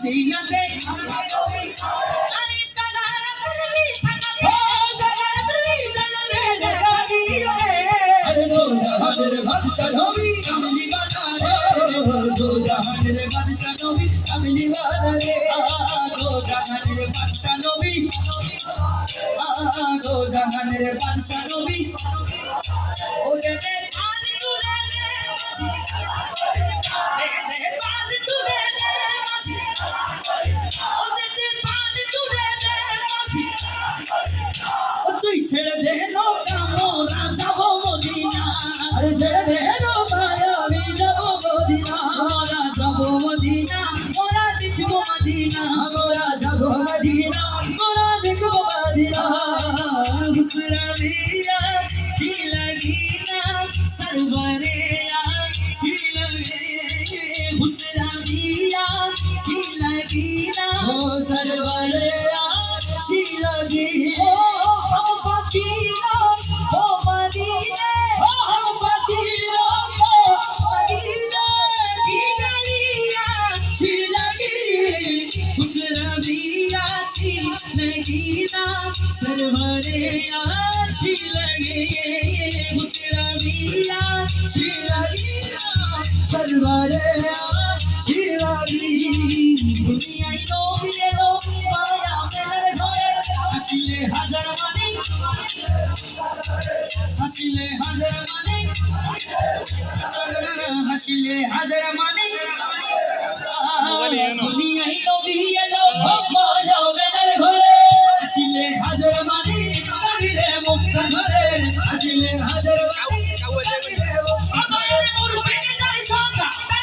সিয়াতে আমি নিবাদা রে আরও জাহানের বাদশা নবী আরও জাহানের বাদশা নবী মদিনা মোরা দেখব মদিনা মোরা যাব মদিনা মোরা দেখব মদিনা। হুসরা দিয়া ছিলগিনা সরবরে ছিলগে হুসরা দিয়া ছিলগিনা ও সরবরে। खुश रवि आछी लगीना सरवरे आछी लगे खुश रवि आछी लगीना सरवरे आछी लगी दुनिया नो मिले लो माया मेरे घरे हसीले हजार माने हसीले हजार माने हसीले हजार माने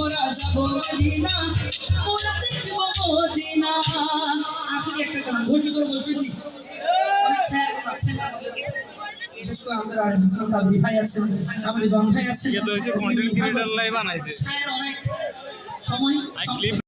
মোরা যাব মদিনা মোরা দেখব মদিনা। আখরি একটা গান ধৈর্য ধরে বলবেন নি? বিশেষ করে আমাদের আর ইসলাম কাদরি ভাই আছেন আমাদের জন ভাই আছেন সময়